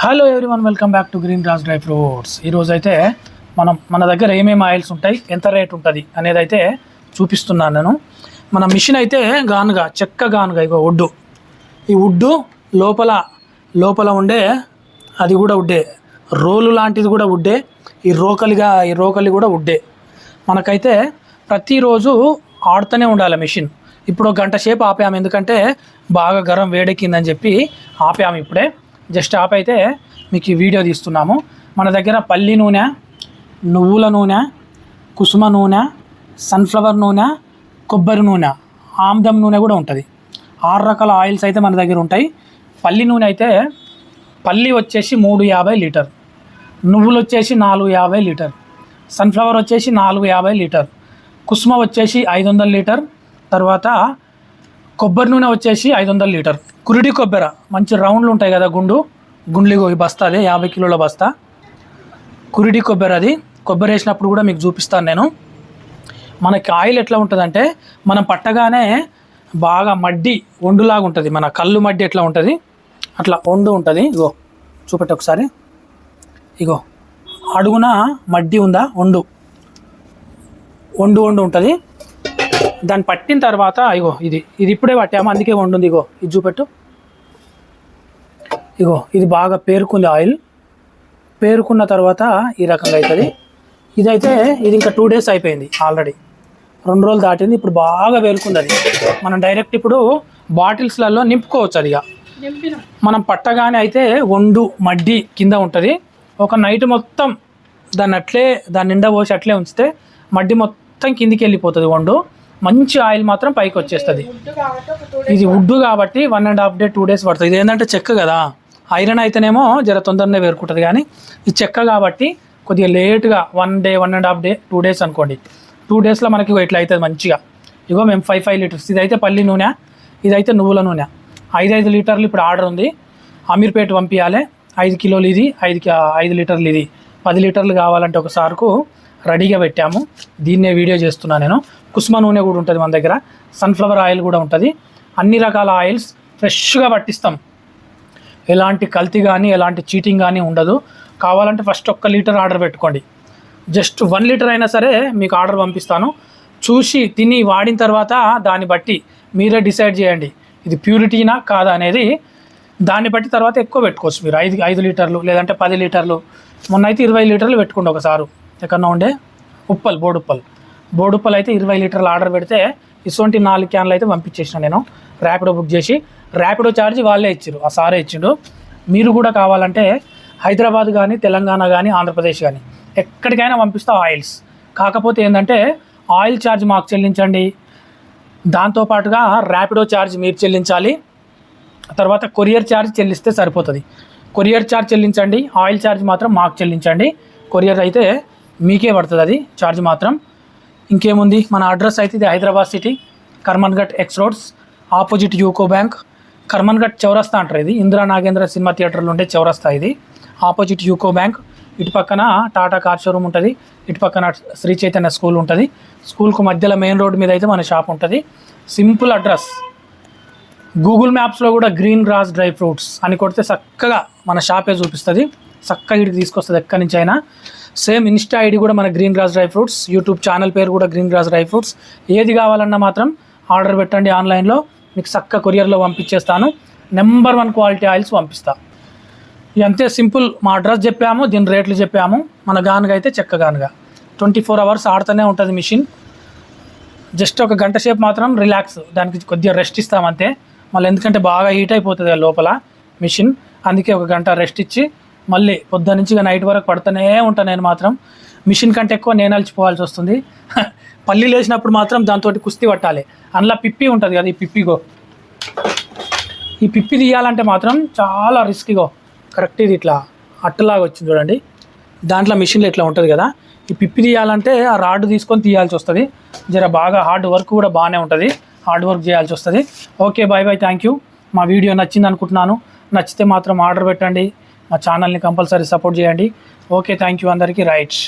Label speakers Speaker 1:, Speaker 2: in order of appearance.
Speaker 1: Hello everyone welcome back to green grass dry fruits ఈరోజు అయితే మనం మన దగ్గర ఏమేమి ఆయిల్స్ ఉంటాయి ఎంత రేట్ ఉంటుంది అనేది అయితే చూపిస్తున్నాను నేను. మన మిషన్ అయితే గానుగా చెక్క గానుగా ఇగో వుడ్డు ఈ వుడ్డు లోపల లోపల ఉండే అది కూడా వుడ్డే రోలు లాంటిది కూడా వుడ్డే ఈ రోకలిగా ఈ రోకలి కూడా వుడ్డే మనకైతే ప్రతిరోజు ఆడుతూనే ఉండాలి మిషన్ ఇప్పుడు గంట సేపు ఆపాము ఎందుకంటే బాగా గరం వేడెక్కిందని చెప్పి ఆపాము ఇప్పుడే. జస్ట్ ఆప్ అయితే మీకు ఈ వీడియో తీస్తున్నాము. మన దగ్గర పల్లి నూనె నువ్వుల నూనె కుసుమ నూనె సన్ఫ్లవర్ నూనె కొబ్బరి నూనె ఆమ్దం నూనె కూడా ఉంటుంది. ఆరు రకాల ఆయిల్స్ అయితే మన దగ్గర ఉంటాయి. పల్లి నూనె అయితే పల్లి వచ్చేసి మూడు యాభై లీటర్ నువ్వులు వచ్చేసి నాలుగు యాభై లీటర్ సన్ఫ్లవర్ వచ్చేసి నాలుగు యాభై లీటర్ కుసుమ వచ్చేసి ఐదు వందల లీటర్ తర్వాత కొబ్బరి నూనె వచ్చేసి ఐదు వందల లీటర్. కురిడి కొబ్బరి మంచి రౌండ్లు ఉంటాయి కదా గుండు గుండ్లిగో ఈ బస్తా అదే యాభై కిలోల బస్తా. కురిడి కొబ్బరి అది. కొబ్బరి వేసినప్పుడు కూడా మీకు చూపిస్తాను నేను. మనకి ఆయిల్ ఎట్లా ఉంటుందంటే మనం పట్టగానే బాగా మడ్డి ఒండులాగా ఉంటుంది. మన కళ్ళు మడ్డి ఎట్లా ఉంటుంది? అట్లా ఒండు ఉంటుంది. ఇగో చూపెట్టి ఒకసారి. ఇగో అడుగున మడ్డి ఉందా? ఒండు. ఒండు ఒండు ఉంటుంది. దాన్ని పట్టిన తర్వాత ఇగో ఇది ఇది ఇప్పుడే పట్టాము అందుకే వండుంది ఇగో. ఇది చూపెట్టు. ఇగో ఇది బాగా పేరుకుంది ఆయిల్. పేరుకున్న తర్వాత ఈ రకంగా అవుతుంది ఇదైతే ఇది ఇంకా టూ డేస్ అయిపోయింది ఆల్రెడీ. రెండు రోజులు దాటింది ఇప్పుడు బాగా పేరుకుంది అది మనం డైరెక్ట్ ఇప్పుడు బాటిల్స్లలో నింపుకోవచ్చు అది ఇక మనం పట్టగానే అయితే వండు మడ్డి కింద ఉంటుంది. ఒక నైట్ మొత్తం దాన్ని అట్లే దాని నిండా పోసి అట్లే ఉంచితే మడ్డి మొత్తం కిందికి వెళ్ళిపోతుంది వండు. మంచి ఆయిల్ మాత్రం పైకి వచ్చేస్తుంది. ఇది వుడ్ కాబట్టి one and half day two days పడుతుంది. ఇది ఏంటంటే చెక్క కదా. ఐరన్ అయితేనేమో జర తొందరనే వేరుకుంటుంది కానీ ఈ చెక్క కాబట్టి కొద్దిగా లేట్గా one day one and half day two days అనుకోండి. టూ డేస్లో మనకి ఇట్లా అవుతుంది మంచిగా. ఇగో మేము ఫైవ్ ఫైవ్ లీటర్స్. ఇదైతే పల్లి నూనె ఇదైతే నువ్వుల నూనె. ఐదు ఐదు లీటర్లు ఇప్పుడు ఆర్డర్ ఉంది. అమీర్పేట పంపించాలి ఐదు కిలోలు ఇది ఐదు ఐదు లీటర్లు ఇది. పది లీటర్లు కావాలంటే ఒక సార్కు రెడీగా పెట్టాము. దీన్నే వీడియో చేస్తున్నా నేను. కుసుమ నూనె కూడా ఉంటుంది మన దగ్గర. సన్ఫ్లవర్ ఆయిల్ కూడా ఉంటుంది. అన్ని రకాల ఆయిల్స్ ఫ్రెష్గా పట్టిస్తాం. ఎలాంటి కల్తీ కానీ ఎలాంటి చీటింగ్ కానీ ఉండదు. కావాలంటే ఫస్ట్ ఒక్క లీటర్ ఆర్డర్ పెట్టుకోండి. జస్ట్ వన్ లీటర్ అయినా సరే మీకు ఆర్డర్ పంపిస్తాను. చూసి తిని వాడిన తర్వాత దాన్ని బట్టి మీరే డిసైడ్ చేయండి. ఇది ప్యూరిటీనా కాదా అనేది. దాన్ని బట్టి తర్వాత ఎక్కువ పెట్టుకోవచ్చు మీరు. ఐదు ఐదు లీటర్లు లేదంటే పది లీటర్లు. మొన్న అయితే ఇరవై లీటర్లు పెట్టుకోండి ఒకసారి ఎక్కడన్నా ఉండే? ఉప్పల్ బోడుప్పల్. బోడుప్పల్ అయితే ఇరవై లీటర్ల ఆర్డర్ పెడితే ఇటువంటి నాలుగు క్యాన్లు అయితే పంపించేసిన నేను. ర్యాపిడో బుక్ చేసి ర్యాపిడో ఛార్జ్ వాళ్ళే ఇచ్చారు ఆ సారే ఇచ్చిండు. మీరు కూడా కావాలంటే హైదరాబాద్ కానీ తెలంగాణ కానీ ఆంధ్రప్రదేశ్ కానీ ఎక్కడికైనా పంపిస్తా ఆయిల్స్. కాకపోతే ఏంటంటే ఆయిల్ ఛార్జ్ మాకు చెల్లించండి. దాంతోపాటుగా ర్యాపిడో ఛార్జ్ మీరు చెల్లించాలి. తర్వాత కొరియర్ ఛార్జ్ చెల్లిస్తే సరిపోతుంది. కొరియర్ ఛార్జ్ చెల్లించండి ఆయిల్ ఛార్జ్ మాత్రం మాకు చెల్లించండి. కొరియర్ అయితే మీకే పడుతుంది అది ఛార్జ్ మాత్రం. ఇంకేముంది మన అడ్రస్ అయితే ఇది Hyderabad city Karmanghat X roads opposite UCO bank Karmanghat చౌరస్తా అంటారు ఇది. ఇందిరా నాగేంద్ర సినిమా థియేటర్లో ఉండే చౌరస్తా ఇది. ఆపోజిట్ యూకో బ్యాంక్ ఇటు పక్కన టాటా కార్ షోరూమ్ ఉంటుంది. ఇటు పక్కన శ్రీ చైతన్య స్కూల్ ఉంటుంది. స్కూల్కు మధ్యలో మెయిన్ రోడ్ మీద అయితే మన షాప్ ఉంటుంది. సింపుల్ అడ్రస్ గూగుల్ మ్యాప్స్లో కూడా గ్రీన్ గ్రాస్ డ్రై ఫ్రూట్స్ అని కొడితే చక్కగా మన షాపే చూపిస్తుంది. చక్కగా ఇటు తీసుకొస్తుంది ఎక్కడి నుంచి అయినా. సేమ్ ఇన్స్టా ఐడి కూడా మన green grass dry fruits YouTube channel పేరు కూడా గ్రీన్ గ్రాస్ డ్రై ఫ్రూట్స్. ఏది కావాలన్నా మాత్రం ఆర్డర్ పెట్టండి ఆన్లైన్లో. మీకు చక్క కొరియర్లో పంపించేస్తాను. నెంబర్ వన్ క్వాలిటీ ఆయిల్స్ పంపిస్తా. అంతే సింపుల్. మా అడ్రస్ చెప్పాము దీని రేట్లు చెప్పాము. మన గానుగా అయితే చెక్క గానుగా. ట్వంటీ ఫోర్ అవర్స్ ఆడుతూనే ఉంటుంది మిషన్. జస్ట్ ఒక గంట సేపు మాత్రం రిలాక్స్. దానికి కొద్దిగా రెస్ట్ ఇస్తాం అంతే. మళ్ళీ ఎందుకంటే బాగా హీట్ అయిపోతుంది లోపల మిషన్. అందుకే ఒక గంట రెస్ట్ ఇచ్చి మళ్ళీ పొద్దున్న నుంచి నైట్ వరకు పడుతూనే ఉంటాను నేను మాత్రం. మిషన్ కంటే ఎక్కువ నేను అలిచిపోవాల్సి వస్తుంది. పల్లి లేచినప్పుడు మాత్రం దాంతో కుస్తీ పట్టాలి. అందులో పిప్పి ఉంటుంది కదా ఈ పిప్పిగో ఈ పిప్పి తీయాలంటే మాత్రం చాలా రిస్క్గో కరెక్ట్ ఇది ఇట్లా. అట్టలాగా వచ్చింది చూడండి. దాంట్లో మిషన్లో ఇట్లా ఉంటుంది కదా. ఈ పిప్పి తీయాలంటే ఆ రాడ్ తీసుకొని తీయాల్సి వస్తుంది. జర బాగా హార్డ్ వర్క్ కూడా బాగానే ఉంటుంది. హార్డ్ వర్క్ చేయాల్సి వస్తుంది. Okay bye bye thank you మా వీడియో నచ్చింది అనుకుంటున్నాను. నచ్చితే మాత్రం ఆర్డర్ పెట్టండి. మా ఛానల్ని కంపల్సరీ సపోర్ట్ చేయండి. ఓకే థ్యాంక్ యూ అందరికీ. రైట్